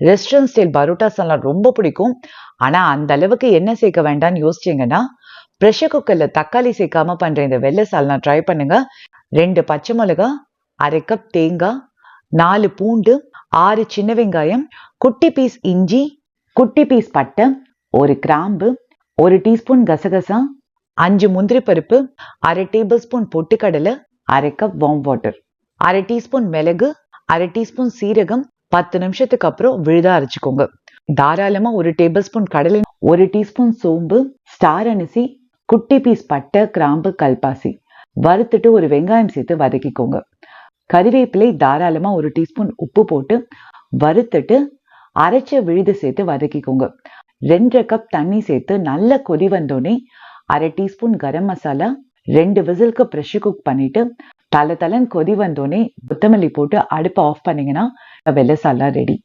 Restaurant style parotta சால்னா ரொம்ப பிடிக்கும். ஆனால் அந்த அளவுக்கு என்ன சேர்க்க வேண்டாம்னு யோசிச்சீங்கன்னா ப்ரெஷர் குக்கரில் தக்காளி சேர்க்காம பண்ணுற இந்த வெள்ளை சால்னா ட்ரை பண்ணுங்க. ரெண்டு பச்சை மிளகா அரை கப் தேங்காய் நாலு பூண்டு ஆறு சின்ன வெங்காயம் குட்டி பீஸ் இஞ்சி குட்டி பீஸ் பட்டை ஒரு கிராம்பு ஒரு டீஸ்பூன் கசகசா அஞ்சு முந்திரி பருப்பு அரை டேபிள் ஸ்பூன் பொட்டுக்கடலை அரை கப் வாம் வாட்டர் அரை டீஸ்பூன் மிளகு அரை டீஸ்பூன் சீரகம் பத்து நிமிஷத்துக்கு அப்புறம் விழுதா அரைச்சிக்கோங்க. தாராளமா ஒரு டேபிள் ஸ்பூன் கடலை ஒரு டீஸ்பூன் சோம்பு ஸ்டார் அரிசி குட்டி பீஸ் பட்டை கிராம்பு கல்பாசி. வறுத்துட்டு ஒரு வெங்காயம் சேர்த்து வதக்கிக்கோங்க. கறிவேப்பிலை தாராளமா ஒரு டீஸ்பூன் உப்பு போட்டு வறுத்துட்டு அரைச்ச விழுது சேர்த்து வதக்கிக்கோங்க. ரெண்டரை கப் தண்ணி சேர்த்து நல்ல கொதி வந்தோடனே அரை டீஸ்பூன் கரம் மசாலா ரெண்டு விசிலுக்கு ப்ரெஷர் குக் பண்ணிட்டு தலை தலைன்னு கொதி வந்தோடனே கொத்தமல்லி போட்டு அடுப்பை ஆஃப் பண்ணீங்கன்னா வெள்ளை சால்லாம் ரெடி